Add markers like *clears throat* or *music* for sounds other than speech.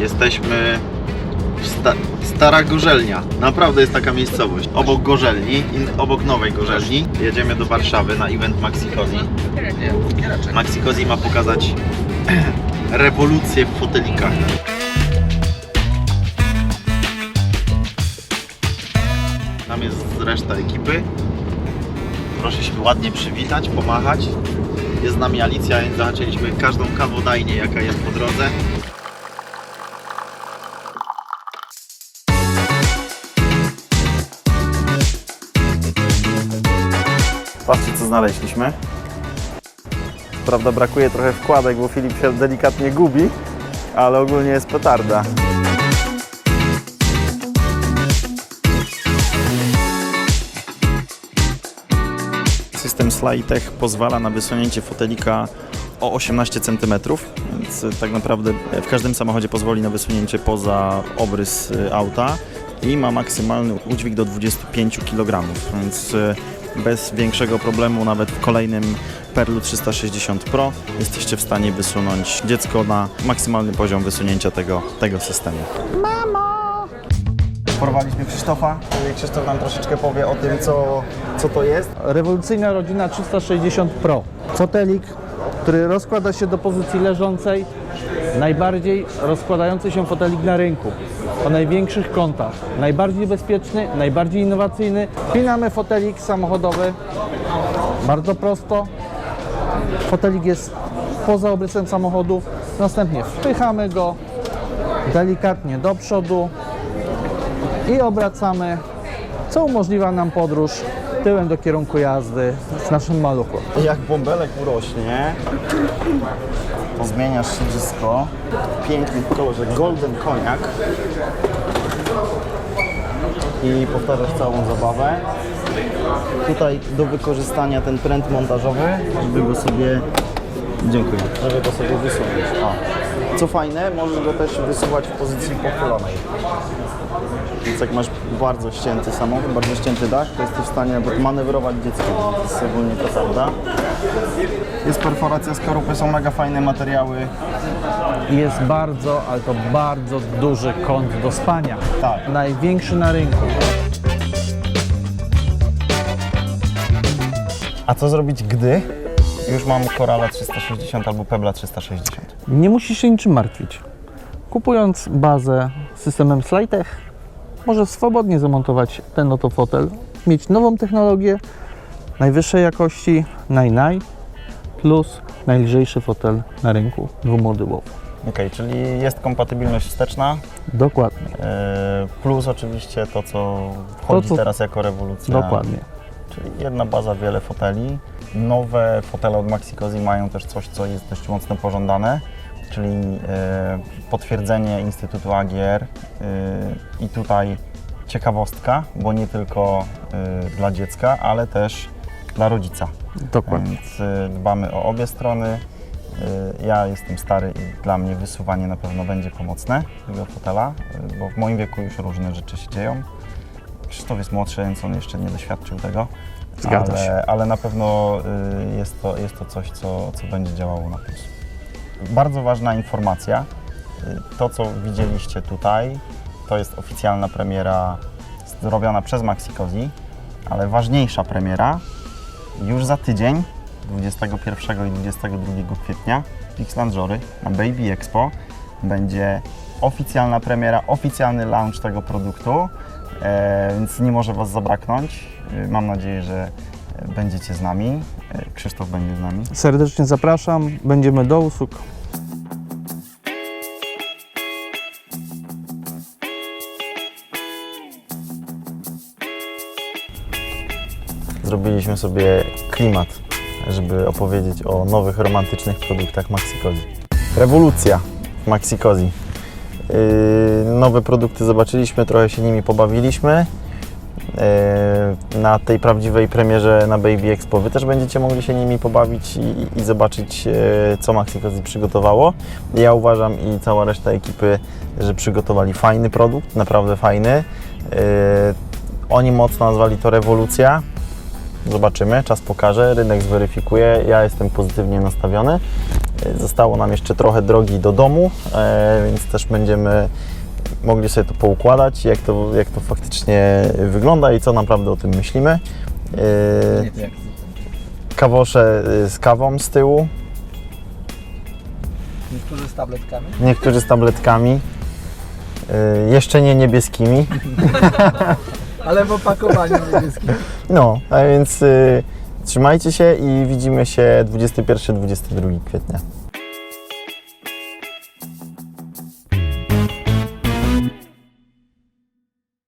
Jesteśmy w sta Stara Gorzelnia. Naprawdę jest taka miejscowość. Obok Gorzelni, obok Nowej Gorzelni. Jedziemy do Warszawy na event Maxikozi. Maxikozi ma pokazać *clears throat* rewolucję w fotelikach. Tam jest reszta ekipy. Proszę się ładnie przywitać, pomachać. Jest z nami Alicja, więc zahaczyliśmy każdą kawodajnię, jaka jest po drodze. Patrzcie, co znaleźliśmy. Prawda, brakuje trochę wkładek, bo Filip się delikatnie gubi, ale ogólnie jest petarda. System Slytech pozwala na wysunięcie fotelika o 18 cm, więc y, tak naprawdę w każdym samochodzie pozwoli na wysunięcie poza obrys y, auta i ma maksymalny udźwig do 25 kg, więc bez większego problemu nawet w kolejnym Perlu 360 Pro jesteście w stanie wysunąć dziecko na maksymalny poziom wysunięcia tego, tego systemu. Porwaliśmy Krzysztofa. Krzysztof nam troszeczkę powie o tym, co, co to jest. Rewolucyjna rodzina 360 Pro. Fotelik, który rozkłada się do pozycji leżącej. Najbardziej rozkładający się fotelik na rynku. O największych kątach. Najbardziej bezpieczny, najbardziej innowacyjny. Pinamy fotelik samochodowy. Bardzo prosto. Fotelik jest poza obrysem samochodu. Następnie wpychamy go delikatnie do przodu i obracamy, co umożliwia nam podróż tyłem do kierunku jazdy z naszym maluchem. Jak bąbelek urośnie, to zmieniasz siedzisko. W kolorze golden koniak. I powtarzasz całą zabawę. Tutaj do wykorzystania ten pręt montażowy, żeby go sobie... Dziękuję. Żeby go sobie wysunąć. Co fajne, możesz go też wysuwać w pozycji pochylonej. Więc jak masz bardzo ścięty samochód, bardzo ścięty dach, to jesteś w stanie nawet manewrować dzieckiem. To jest ogólnie to prawda. Jest perforacja skorupy, są mega fajne materiały. Jest bardzo, ale to bardzo duży kąt do spania. Tak. Największy na rynku. A co zrobić, gdy już mam Corala 360 albo Pebla 360? Nie musisz się niczym martwić. Kupując bazę z systemem Slytech, możesz swobodnie zamontować ten oto fotel, mieć nową technologię najwyższej jakości, naj-naj, plus najlżejszy fotel na rynku dwumodułowy. Okej, czyli jest kompatybilność wsteczna, Dokładnie, yy, plus oczywiście to, co wchodzi co- teraz jako rewolucja. dokładnie. Czyli jedna baza, wiele foteli. Nowe fotele od Maxikozi mają też coś, co jest dość mocno pożądane, czyli e, potwierdzenie Instytutu AGR. E, I tutaj ciekawostka, bo nie tylko e, dla dziecka, ale też dla rodzica. Dokładnie. Więc dbamy o obie strony. Ja jestem stary i dla mnie wysuwanie na pewno będzie pomocne tego fotela, bo w moim wieku już różne rzeczy się dzieją. Krzysztof jest młodszy, więc on jeszcze nie doświadczył tego. Zgadza ale, się. Ale na pewno jest to, jest to coś, co, co będzie działało na plus. Bardzo ważna informacja. To, co widzieliście tutaj, to jest oficjalna premiera zrobiona przez Maxikozi, ale ważniejsza premiera już za tydzień, 21 i 22 kwietnia w Pixlandżory na Baby Expo będzie oficjalna premiera, oficjalny launch tego produktu, e, więc nie może Was zabraknąć. Mam nadzieję, że będziecie z nami. Krzysztof będzie z nami. Serdecznie zapraszam, będziemy do usług. Zrobiliśmy sobie klimat, żeby opowiedzieć o nowych, romantycznych produktach Maxikozi. Rewolucja w Maxikozi. Yy, nowe produkty zobaczyliśmy, trochę się nimi pobawiliśmy. Yy, na tej prawdziwej premierze na Baby Expo Wy też będziecie mogli się nimi pobawić i, i zobaczyć, yy, co Maxikozi przygotowało. Ja uważam i cała reszta ekipy, że przygotowali fajny produkt, naprawdę fajny. Yy, oni mocno nazwali to rewolucja. Zobaczymy, czas pokaże, rynek zweryfikuje. Ja jestem pozytywnie nastawiony. E, Zostało nam jeszcze trochę drogi do domu, e, więc też będziemy mogli sobie to poukładać, jak to, jak to faktycznie wygląda i co naprawdę o tym myślimy. E, Kawosze y, z kawą z tyłu, Niektórzy z tabletkami. niektórzy z tabletkami, y, jeszcze nie niebieskimi. *laughs* Ale w opakowaniu niebieskim. No, a więc y, trzymajcie się i widzimy się 21-22 kwietnia.